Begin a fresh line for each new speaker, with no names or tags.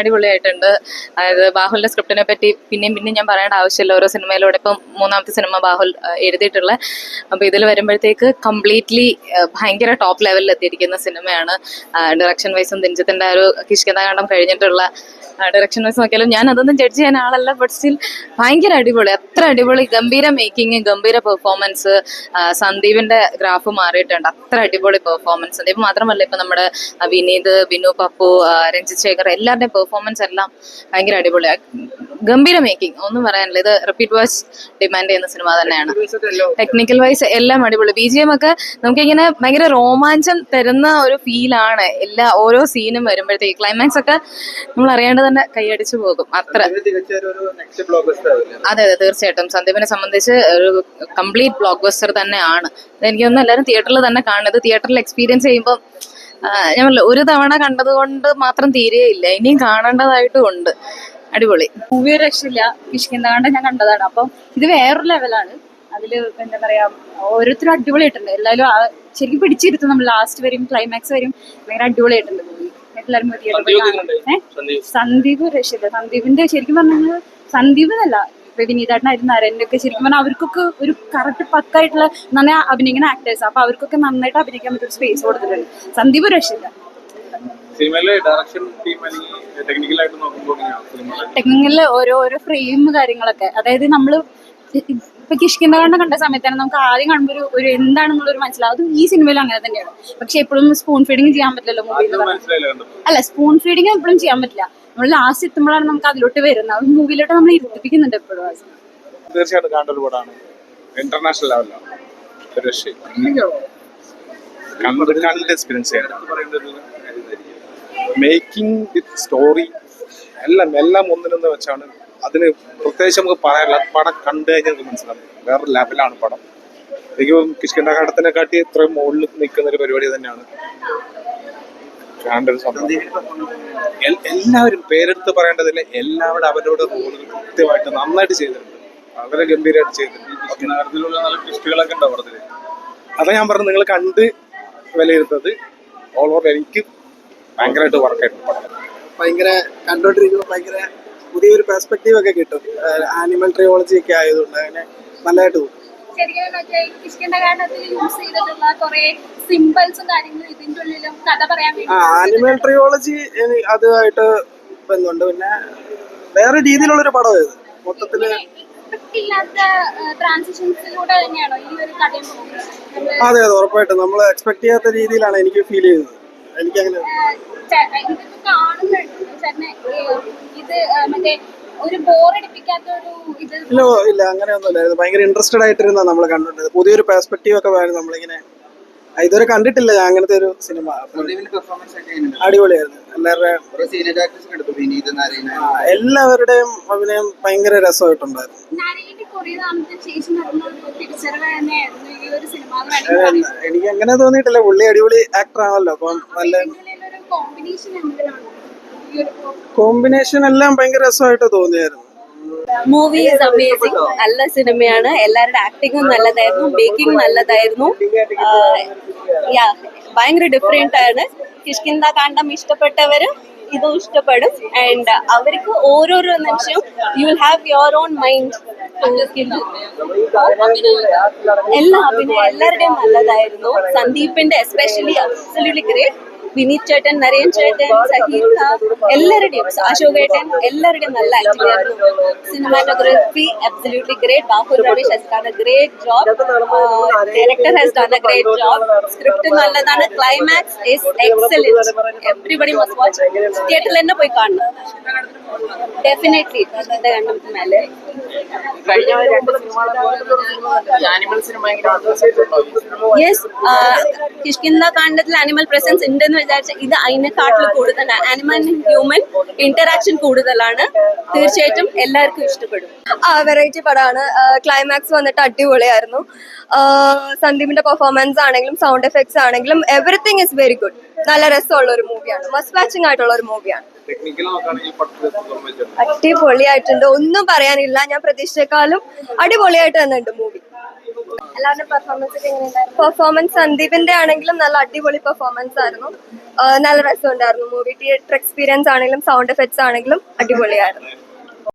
അടിപൊളിയായിട്ടുണ്ട്. അതായത് ബാഹുലിന്റെ സ്ക്രിപ്റ്റിനെ പറ്റി പിന്നെയും പിന്നെയും ഞാൻ പറയേണ്ട ആവശ്യമില്ല. ഓരോ സിനിമയിലൂടെ ഇപ്പം മൂന്നാമത്തെ സിനിമ ബാഹുൽ എഴുതിയിട്ടുള്ള. അപ്പോൾ ഇതിൽ വരുമ്പോഴത്തേക്ക് കംപ്ലീറ്റ്ലി ഭയങ്കര ടോപ്പ് ലെവലിൽ എത്തിയിരിക്കുന്ന സിനിമയാണ് ഡയറക്ഷൻ വൈസും ദിഞ്ചത്തിന്റെ ഒരു കിഷ്കഥാകാന്ഡം കഴിഞ്ഞിട്ടുള്ള ഡയറക്ഷൻ വൈസ് നോക്കിയാലും ഞാൻ അതൊന്നും ജഡ്ജ് ചെയ്യാൻ ആളല്ല ബട്ട് സ്റ്റിൽ ഭയങ്കര അടിപൊളി. അത്ര അടിപൊളി. ഗംഭീര മേക്കിംഗ് ഗംഭീര പെർഫോമൻസ് സന്ദീപിന്റെ ഗ്രാഫ് മാറിയിട്ടുണ്ട്. അത്ര അടിപൊളി പെർഫോമൻസ് സന്ദീപ് മാത്രമല്ല ഇപ്പൊ നമ്മുടെ വിനീത് ബിനു പപ്പു രഞ്ജിത് ശേഖർ എല്ലാവരുടെയും പെർഫോമൻസ് എല്ലാം ഭയങ്കര അടിപൊളിയാണ് ഗംഭീര മേക്കിംഗ് ഒന്നും പറയാനില്ല. ഇത് റിപ്പീറ്റ് വാച്ച് ഡിമാൻഡ് ചെയ്യുന്ന സിനിമ തന്നെയാണ്. ടെക്നിക്കൽ വൈസ് എല്ലാം അടിപൊളി. ബി ജി എം ഒക്കെ നമുക്കിങ്ങനെ ഭയങ്കര റോമാഞ്ചം തരുന്ന ഒരു ഫീലാണ് എല്ലാ ഓരോ സീനും വരുമ്പോഴത്തേക്ക് ക്ലൈമാക്സ് ഒക്കെ നമ്മൾ അറിയാണ്ട് തന്നെ കൈയടിച്ചു പോകും അത്ര. അതെ അതെ തീർച്ചയായിട്ടും. സന്ദീപിനെ സംബന്ധിച്ച് ഒരു കംപ്ലീറ്റ് ബ്ലോക്ക് ബസ്റ്റർ തന്നെയാണ്. എനിക്ക് തോന്നുന്നു എല്ലാവരും തിയേറ്ററിൽ തന്നെ കാണുന്നത്. തിയേറ്ററിൽ എക്സ്പീരിയൻസ് ചെയ്യുമ്പോൾ ഞാൻ ഒരു തവണ കണ്ടത് കൊണ്ട് മാത്രം തീരെയില്ല ഇനിയും കാണേണ്ടതായിട്ടും ഉണ്ട്. അടിപൊളി.
മൂവി രക്ഷയില്ല. കിഷ്കിന്താണ്ട് ഞാൻ കണ്ടതാണ്. അപ്പം ഇത് വേറൊരു ലെവലാണ് അതിൽ എന്താ പറയാ ഓരോരുത്തരും അടിപൊളിയായിട്ടുണ്ട്. എല്ലാവരും ശരിക്കും പിടിച്ചിരുത്തും നമ്മൾ ലാസ്റ്റ് വരും ക്ലൈമാക്സ് വരും. ഭയങ്കര അടിപൊളിയായിട്ടുണ്ട്. മൂവി എല്ലാവരും. ഏ? സന്ദീപ് രക്ഷിത സന്ദീപിന്റെ ശരിക്കും പറഞ്ഞാൽ സന്ദീപ് എന്നല്ല വിനീതായിട്ടായിരുന്നു വിനീതാട്ടനായിരുന്നു നരന്റെ ഒക്കെ ശരിക്കും പറഞ്ഞാൽ അവർക്കൊക്കെ ഒരു കറക്റ്റ് പക്കായിട്ടുള്ള നന്നായി അഭിനയിക്കുന്ന ആക്ടേഴ്സ് അപ്പൊ അവർക്കൊക്കെ നന്നായിട്ട് അഭിനയിക്കാൻ പറ്റിയ സ്പേസ് കൊടുത്തിട്ടുണ്ട്. സന്ദീപ് രക്ഷിത
സിനിമയിലെ ഡയറക്ഷൻ ടീം അല്ലെങ്കിൽ ടെക്നിക്കലായിട്ട് നോക്കുമ്പോൾ
ഓരോ ഓരോ ഫ്രെയിം കാര്യങ്ങളൊക്കെ. അതായത് നമ്മൾ ഇപ്പൊ കിഷ്കിന്ത കണ്ട കണ്ട സമയത്താണ് നമുക്ക് ആദ്യം കാണുമ്പോൾ ഒരു ഒരു എന്താണെന്നുള്ള ഒരു മനസ്സിലാവും അതും ഈ സിനിമയിൽ അങ്ങനെ തന്നെയാണ്. പക്ഷെ എപ്പോഴും സ്പൂൺ ഫീഡിങ് ചെയ്യാൻ പറ്റില്ലല്ലോ മൂവിയിൽ
കണ്ടത്
അല്ല സ്പൂൺ ഫീഡിങ് എപ്പോഴും ചെയ്യാൻ പറ്റില്ല. നമ്മൾ ലാസ്റ്റ് എത്തുമ്പോഴാണ് നമുക്ക് അതിലോട്ട് വരുന്നത്. അത് മൂവിയിലോട്ട് നമ്മൾ ഇരുത്തിപ്പിക്കുന്നുണ്ട് എപ്പോഴും.
തീർച്ചയായിട്ടും കാണേണ്ട ഒരു പടമാണ് ഇന്റർനാഷണൽ കണ്ട് എക്സ്പീരിയൻസ് ചെയ്യണം മേക്കിംഗ് വിത്ത് സ്റ്റോറി എല്ലാം എല്ലാം ഒന്നിനൊന്ന് വെച്ചാണ് അതിന് പ്രത്യേകിച്ച് നമുക്ക് പറയാനില്ല. അത് പടം കണ്ടു കഴിഞ്ഞാൽ നമുക്ക് മനസ്സിലാവും. വേറെ ലെവലാണ് പടം. എനിക്ക് കിഷ്കിണ്ട കാട്ടത്തിനെ കാട്ടി ഇത്രയും മുകളിൽ നിൽക്കുന്ന ഒരു പരിപാടി തന്നെയാണ്. കാണേണ്ട ഒരു സംഭവം എല്ലാവരും പേരെടുത്ത് പറയേണ്ടതില്ല. എല്ലാവരും അവരുടെ റോളുകൾ കൃത്യമായിട്ട് നന്നായിട്ട് ചെയ്തിട്ടുണ്ട്. വളരെ ഗംഭീരമായിട്ട് ചെയ്തിട്ടുണ്ട്. അതാ ഞാൻ പറഞ്ഞു നിങ്ങൾ കണ്ട് വിലയിരുത്തത് ഓൾ ഓവർ എനിക്ക് ഭയങ്കരമായിട്ട് വർക്കായിട്ട്
ഭയങ്കര കണ്ടോണ്ടിരിക്കുമ്പോൾ ഭയങ്കര പുതിയൊരു പെർസ്പെക്റ്റീവ് ഒക്കെ കിട്ടും. ആനിമൽ ട്രിയോളജി ഒക്കെ ആയതുകൊണ്ട് അങ്ങനെ നല്ലതായിട്ട് തോന്നും.
ശരിക്കും മറ്റേ കിഷ്കിന്റെ കാരണത്തിൽ യൂസ് ചെയ്തിട്ടുള്ള കുറെ സിമ്പിൾസും കാര്യങ്ങളും ഇതിന്റെ ഉള്ളിലും കഥ പറയാൻ വേണ്ടി
ആനിമൽ ട്രിയോളജി അതുമായിട്ട് ബന്ധമുണ്ട്. പിന്നെ വേറെ
രീതിയിലുള്ള ഒരു പടം ഇത്. മൊത്തത്തിൽ
അതെ അതെ ഉറപ്പായിട്ടും. നമ്മൾ എക്സ്പെക്ട് ചെയ്യാത്ത രീതിയിലാണ് എനിക്ക് ഫീൽ ചെയ്തത് എനിക്കങ്ങനെ
ഏഹ്, മറ്റേ ഒരു ബോറടിപ്പിക്കാത്ത ഒരു ഇത്
ഇല്ല ഇല്ല അങ്ങനെയൊന്നുമില്ലായിരുന്നു ഭയങ്കര ഇൻട്രസ്റ്റഡ് ആയിട്ടിരുന്ന നമ്മൾ കണ്ടിട്ടത് പുതിയൊരു പെർസ്പെക്റ്റീവ് ഒക്കെ വേണം നമ്മളിങ്ങനെ. ഇതുവരെ കണ്ടിട്ടില്ല ഞാൻ അങ്ങനത്തെ ഒരു സിനിമ? അടിപൊളിയായിരുന്നു. എല്ലാവരുടെയും എല്ലാവരുടെയും അഭിനയം ഭയങ്കര രസമായിട്ടുണ്ടായിരുന്നു. എനിക്ക് അങ്ങനെ തോന്നിയിട്ടില്ല. പുള്ളി അടിപൊളി ആക്ടർ ആണല്ലോ. അപ്പം നല്ല
കോമ്പിനേഷൻ
എല്ലാം ഭയങ്കര രസമായിട്ട് തോന്നിയായിരുന്നു.
മൂവി ഈസ് അമേസിംഗ് നല്ല സിനിമയാണ്. എല്ലാവരുടെ ആക്ടിങ്ങും നല്ലതായിരുന്നു. മേക്കിംഗ് നല്ലതായിരുന്നു. യാ ഭയങ്കര ഡിഫറെന്റ് ആണ്. കിഷ്കിന്ത കാണ്ടം ഇഷ്ടപ്പെട്ടവര് ഇതും ഇഷ്ടപ്പെടും. ആൻഡ് അവർക്ക് ഓരോരോ നിമിഷവും you will have your own mind എല്ലാ അഭിനയം എല്ലാവരുടെയും നല്ലതായിരുന്നു. സന്ദീപിന്റെ എസ്പെഷ്യലി അബ്സല്യൂട്ട്ലി ഗ്രേറ്റ് വിനീത് ചേട്ടൻ നരേൻ ചേട്ടൻ സഹീർക്ക എല്ലാവരുടെയും അശോക് ഏട്ടൻ എല്ലാവരുടെയും നല്ല ആക്ടിംഗ് ആയിരുന്നു. Cinematography absolutely great Bahul Ramesh has done a great job director has done a great job script നല്ലതാണ്. Climax is excellent everybody must watch തിയേറ്ററിൽ തന്നെ പോയി കാണണം. ഡെഫിനറ്റ്ലി കണ്ടു മേലെ യെസ് കിഷ്കിന്ത കാണ്ഡത്തിൽ ആനിമൽ പ്രസൻസ് ഉണ്ടെന്ന് വിചാരിച്ച ഇത് അതിനെക്കാട്ടിൽ കൂടുതലാണ്. ആനിമൽ ഹ്യൂമൻ ഇന്ററാക്ഷൻ കൂടുതലാണ്. തീർച്ചയായിട്ടും എല്ലാവർക്കും ഇഷ്ടപ്പെടും.
ആ വെറൈറ്റി പടമാണ് ക്ലൈമാക്സ് വന്നിട്ട് അടിപൊളിയായിരുന്നു. സന്ദീപിന്റെ പെർഫോമൻസ് ആണെങ്കിലും സൗണ്ട് എഫക്ട്സ് ആണെങ്കിലും എവറിത്തിങ് ഇസ് വെരി ഗുഡ് നല്ല രസമുള്ള ഒരു മൂവിയാണ് മസ്റ്റ് വാച്ചിങ് ആയിട്ടുള്ള ഒരു മൂവിയാണ് അടിപൊളിയായിട്ടുണ്ട്. ഒന്നും പറയാനില്ല. ഞാൻ പ്രതീക്ഷിച്ചേക്കാളും അടിപൊളിയായിട്ട് തന്നെ ഉണ്ട് മൂവി എല്ലാവരുടെ പെർഫോമൻസ് പെർഫോമൻസ് സന്ദീപിന്റെ ആണെങ്കിലും നല്ല അടിപൊളി പെർഫോമൻസ് ആയിരുന്നു. നല്ല രസമുണ്ടായിരുന്നു. മൂവി തിയേറ്റർ എക്സ്പീരിയൻസ് ആണെങ്കിലും സൗണ്ട് എഫക്ട്സ് ആണെങ്കിലും അടിപൊളിയായിരുന്നു.